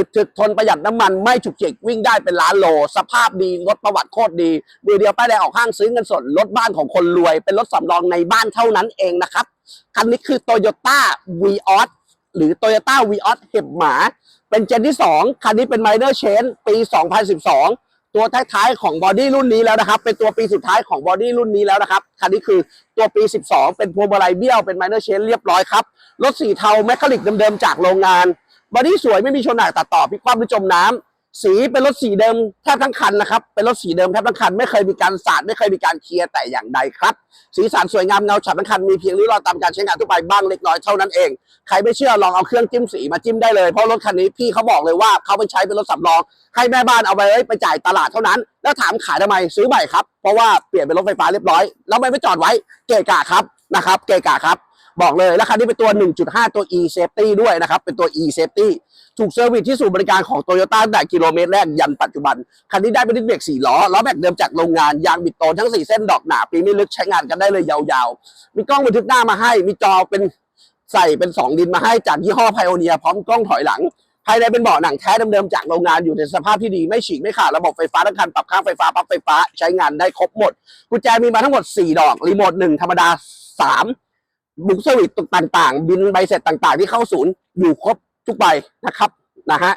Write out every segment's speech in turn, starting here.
อึดถึกทนประหยัดน้ำมันไม่ฉุกเฉิกวิ่งได้เป็นล้านโล สภาพดีรถประวัติโคตรดีมือเดียวป้ายแดงออกห้างซื้อเงินสดรถบ้านของคนรวย เป็นรถสำรองในบ้านเท่านั้นเองนะครับคันนี้คือ Toyota v ีออสหรือ Toyota v ีออสเห็บหมา เป็นเจนที่ 2 คันนี้เป็น Minor Change ปี 2012 ตัวท้ายๆของบอดี้รุ่นนี้แล้วนะครับ เป็นตัวปีสุดท้ายของบอดี้รุ่นนี้แล้วนะครับ คันนี้คือตัวปี 12 เป็นพวงมาลัยเบี้ยวเป็น Minor Change เรียบร้อยครับ รถสีเทาแมคคานิกเดิมๆจากโรงงาน บอดี้สวยไม่มีชนหนักตัดต่อพลิกคว่ำหรือจมน้ำสีเป็นรถสีเดิมแทบทั้งคันนะครับ เป็นรถสีเดิมแทบทั้งคัน ไม่เคยมีการสาดไม่เคยมีการเคลียร์แต่อย่างใดครับ สีสันสวยงามเงาฉ่ำทั้งคันมีเพียงริ้วรอยตามการใช้งานทั่วไปบ้างเล็กน้อยเท่านั้นเอง ใครไม่เชื่อลองเอาเครื่องจิ้มสีมาจิ้มได้เลยเพราะรถคันนี้พี่เขาบอกเลยว่าเขาไปใช้เป็นรถสำรองให้แม่บ้านเอาไปไว้ไปจ่ายตลาดเท่านั้น แล้วถามขายทำไมซื้อใหม่ครับเพราะว่าเปลี่ยนเป็นรถไฟฟ้าเรียบร้อยแล้วไม่ไปจอดไว้เกะกะครับนะครับเกะกะครับ บอกเลยแล้วคันนี้เป็นตัว 1.5 ตัว e safety ด้วยนะครับ เป็นตัว e safety ถูกเซอร์วิสที่ศูนบริการของโตโยต้าตั้งแต่กิโลเมตรแรกยันปัจจุบัน คันนี้ได้เป็นดิสเบรก4ล้อ ล้อแม็กเดิมจากโรงงาน ยางบิดโตนทั้ง 4 เส้นดอกหนา ปีไม่ลึกใช้งานกันได้เลยยาวๆ มีกล้องบันทึกหน้ามาให้ มีจอเป็นใส่เป็น 2 ดินมาให้จากยี่ห้อไพโอเนียพร้อมกล้องถอยหลังภายในเป็นเบาะหนังแท้เดิมๆจากโรงงานอยู่ในสภาพที่ดีไม่ฉีกไม่ขาดระบบไฟฟ้าทั้งคันปรับข้าไฟฟ้าปลั๊กไฟฟ้าใช้งานได้ครบหมดกุญแจมีมาทั้งหมด 4 ดอกรีโมท1ธรรมดา 3 บุกเซอร์วิสต่างๆ บินใบเสร็จต่างๆ ที่เข้าศูนย์อยู่ครบทุกใบนะครับนะฮะ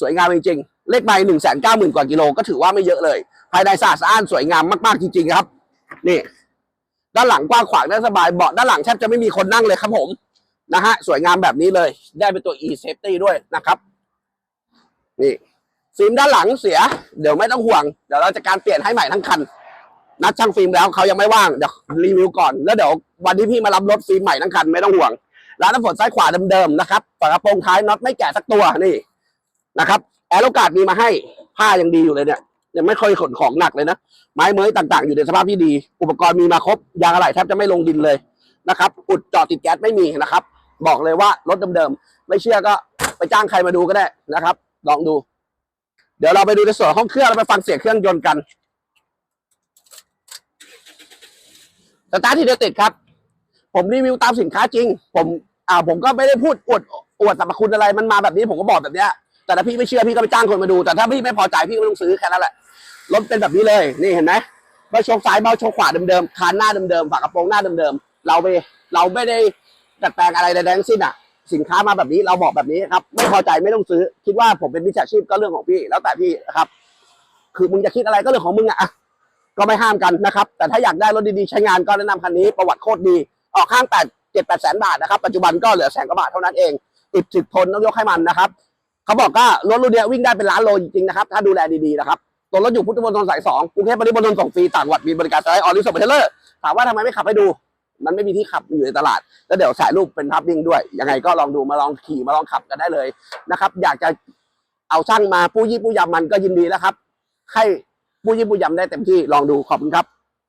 สวยงามจริงๆ เลขใบหนึ่งแสนเก้าหมื่นกว่ากิโลก็ถือว่าไม่เยอะเลย ภายในสะอาดสะอ้านสวยงามมากๆจริงๆครับ นี่ ด้านหลังกว้างขวางได้สบายเบาะด้านหลังแทบจะไม่มีคนนั่งเลยครับผมนะฮะสวยงามแบบนี้เลย ได้เป็นตัว e safety ด้วยนะครับ นี่ฟิล์มด้านหลังเสีย เดี๋ยวไม่ต้องห่วง เดี๋ยวเราจะการเปลี่ยนให้ใหม่ทั้งคัน นัดช่างฟิล์มแล้วเขายังไม่ว่างเดี๋ยวรีวิวก่อนแล้วเดี๋ยววันที่พี่มารับรถฟิล์มใหม่ทั้งคันไม่ต้องห่วงร้านน้ำฝนซ้ายขวาเดิมๆนะครับฝากระโปรงท้ายน็อตไม่แกะสักตัวนี่นะครับแอร์โลกาดมีมาให้ผ้ายังดีอยู่เลยเนี่ยยังไม่เคยขนของหนักเลยนะไม้เมยต่างๆ อยู่ในสภาพที่ดี อุปกรณ์มีมาครบยางอะไหล่แทบจะไม่ลงดินเลยนะครับอุดจอดติดแก๊สไม่มีนะครับ บอกเลยว่ารถเดิมๆไม่เชื่อก็ไปจ้างใครมาดูก็ได้นะครับ ลองดู เดี๋ยวเราไปดูในส่วนห้องเครื่องแล้วไปฟังเสียงเครื่องยนต์กัน สตาร์ทที่เดียวติดครับ ผมรีวิวตามสินค้าจริง ผมอ่าผมก็ไม่ได้พูดอวดอวดสรรพคุณอะไรมันมาแบบนี้ผมก็บอกแบบเนี้ยแต่ถ้าพี่ไม่เชื่อพี่ก็ไปจ้างคนมาดู แต่ถ้าพี่ไม่พอใจพี่ก็ไม่ต้องซื้อแค่นั้นแหละรถเป็นแบบนี้เลยนี่เห็นไหมเบาโชคซ้ายเบาโชคขวาเดิมๆคานหน้าเดิมๆฝากระโปรงหน้าเดิมๆเราไปเราไม่ได้ดัดแปลงอะไรใดๆทั้งสิ้นอะ สินค้ามาแบบนี้เราบอกแบบนี้ครับ ไม่พอใจไม่ต้องซื้อ คิดว่าผมเป็นมิจฉาชีพก็เรื่องของพี่ แล้วแต่พี่นะครับ คือมึงจะคิดอะไรก็เรื่องของมึงอะ ก็ไม่ห้ามกันนะครับ แต่ถ้าอยากได้รถดีๆใช้งานก็แนะนำคันนี้ประวัติโคตรดี ออกข้างแปดเจ็ดแปดแสนบาทนะครับปัจจุบันก็เหลือแสนกว่าบาทเท่านั้นเองติดถึกทนต้องยกให้มันนะครับเขาบอกว่ารถรุ่นเนี้ยวิ่งได้เป็นล้านโลจริงๆนะครับถ้าดูแลดีๆนะครับตัวรถอยู่พุทธมณฑลสายสองกรุงเทพปริมณฑลส่งฟรีต่างจังหวัดมีบริการสไลด์ออริสเปเทเลอร์ถามว่าทำไมไม่ขับให้ดู มันไม่มีที่ขับอยู่ในตลาด แล้วเดี๋ยวถ่ายรูปเป็นภาพนิ่งด้วย ยังไงก็ลองดูมาลองขี่มาลองขับกันได้เลยนะครับ อยากจะเอาช่างมาปู้ยี่ปู้ยำมันก็ยินดีแล้วครับ ให้ ปู้ยี่ปู้ยำได้เต็มที่ลองดูขอบคุณครับ